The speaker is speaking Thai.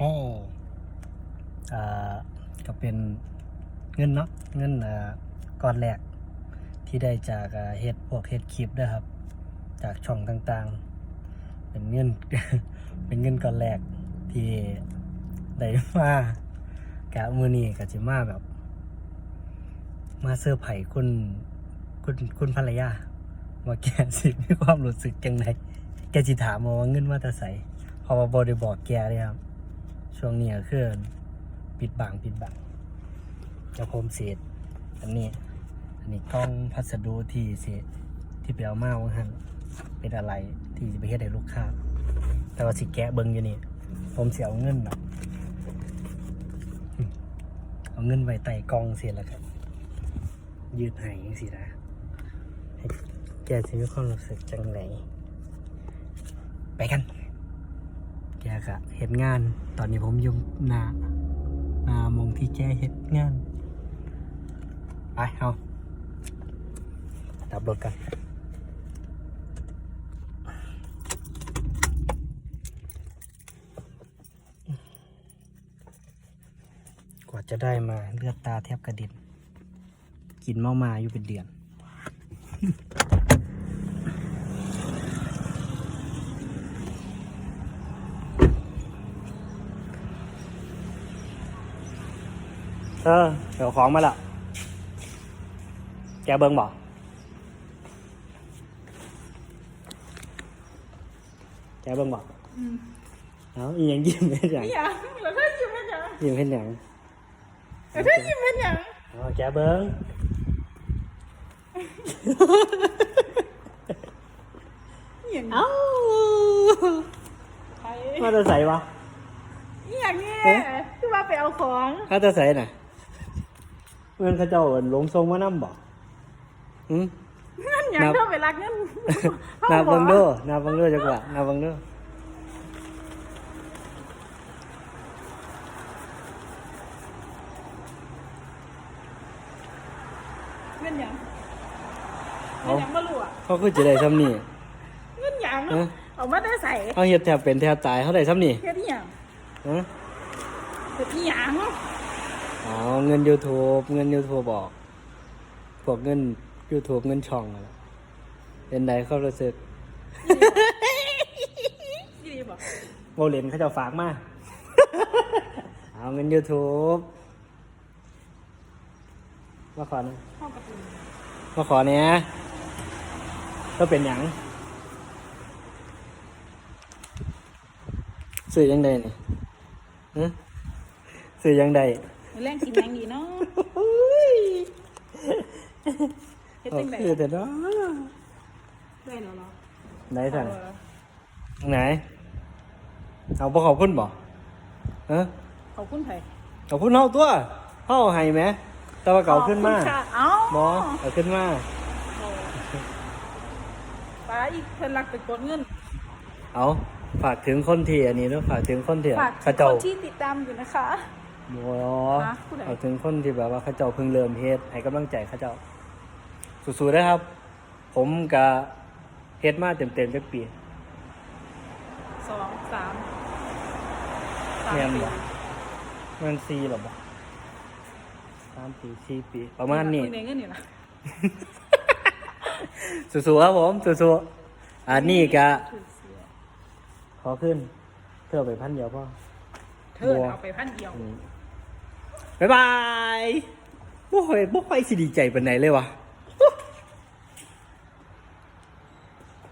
ฮ่อ่าก็เป็นเงินเนาะเงินอ่าก้อนแรกที่ได้จากเฮ็ดพวกเฮ็ดคลิปนะครับ จากช่องต่างๆ เป็นเงินเป็นเงินก้อนแรกที่ได้มากะมือนี้ก็จะมาแบบ มาเสื้อไผ่คุณคุณคุณภรรยาว่าแกสิมีความรู้สึกจังไงแกจิถามมาว่าเงินมาแต่ใสพราะว่าบอได้บอกแกเลยครับ ช่วงนี้ก็คือปิดบังปิดบังจะผมเศษอันนี้ อันนี้กล้องพัสดุที่เศษที่ไปเอามาว่าหันเป็นอะไรที่จะไปเฮ็ดให้ลูกค้า แต่ว่าสิแกะเบิ้งอยู่นี่ ผมเสียเอาเงินเนาะเอาเงินไว้ใต้กองเสียแล้วครับยืดหายสินะแกจะมีความรู้สึกจังไหนไปกัน แกกะเห็นงาน ตอนนี้ผมอยุ่หนานามองที่แกเห็นงาน ไปเอาดับรถกันกว่าจะได้มาเลือดตาแทบกระเด็นกินเมามาอยู่เป็นเดือน เออ เดี๋ยวของมาและแกเบิ้งบอกแกเบิ้งบอกอืมเอาอีหยังยิ้มเป็นอย่างนี่หยังแล้วถ้ายิ้มเป็นหยังยิ้มเป็นอย่างแล้วถ้ายิ้มเป็นหยังเอาแกเบิ้งเห็นเอ้าใครมาจะใส่วะนี่อย่างนี้เอ๊ะที่ว่าไปเอาของมาจะใส่น่ะเงินเขาเจ้าเอิ้นลงทรงมานํบอกหืม เงินอย่างนับ เธอไปรักเงินนาบังเด้อนาบังเด้อจักว่านาบังเด้อเงินอย่างเงิเอานอย่างไม่รู้อะเขาคือจะได้ซ้ำนี่ เงินอย่างเอ๊ะเอามาได้ใส่เขาเฮ็ดแทบเป็นแทบตายเขาได้ซ้ำนี่เฮ็ดอีหยังฮะเฮ็ดอีหยัง อ๋อเงิน YouTube เงิน YouTube บอก พวกเงิน YouTube เงินช่องนั่นแหละเป็นใดเขารู้สึกดีบอกโมเลนเขาจะฝากมาเอาเงิน YouTube มาขอหนะเข้ากับคุณมาขอเนี้ยก็เป็นหยังสื่อยังใดนี่ฮะสื่อยังใด แรงกินแรงดีเนาะเฮ็ดโอจังไดเคแต่เนาะได้แล้วเหรอไหนสั่งเออไหน เอาบ่ขอบคุณบ่ฮะขอบคุณไผขอบคุณเฮาตัวเฮาให้ไหมแต่ว่าเก่าขึ้นมาขอบคุณค่ะเอ้าบ่เอาขึ้นมา ป้าอีกเพิ่นรักไปกดเงิน เอาฝากถึงคนที่อันนี้ด้วยฝากถึงคนที่ฝากเขาคเจ้านที่ติดตามอยู่นะคะ บ่ฮะผู้ใดฝากถึงคนที่แบบว่าเขาเจ้าเพิ่งเริ่มเฮ็ดให้กำลังใจเขาเจ้าสู้ๆนะครับ ผมก็เฮ็ดมาเต็มๆจักปี สองสามสามแม่นปีบ่ มัน4หรอบ่สามปีสี่ปี ประมาณนี้ คุณเองเงินนี่นะสู้ๆครับผมสู้ๆอันนี้ก็ถูกเสียขอขึ้นเท่าไปพันเดียวพ่อ เธอเอาไปพันเดียว อืม บ๊ายบายโอ้ยบ่ค่อยสิดีใจปานใดเลยวะ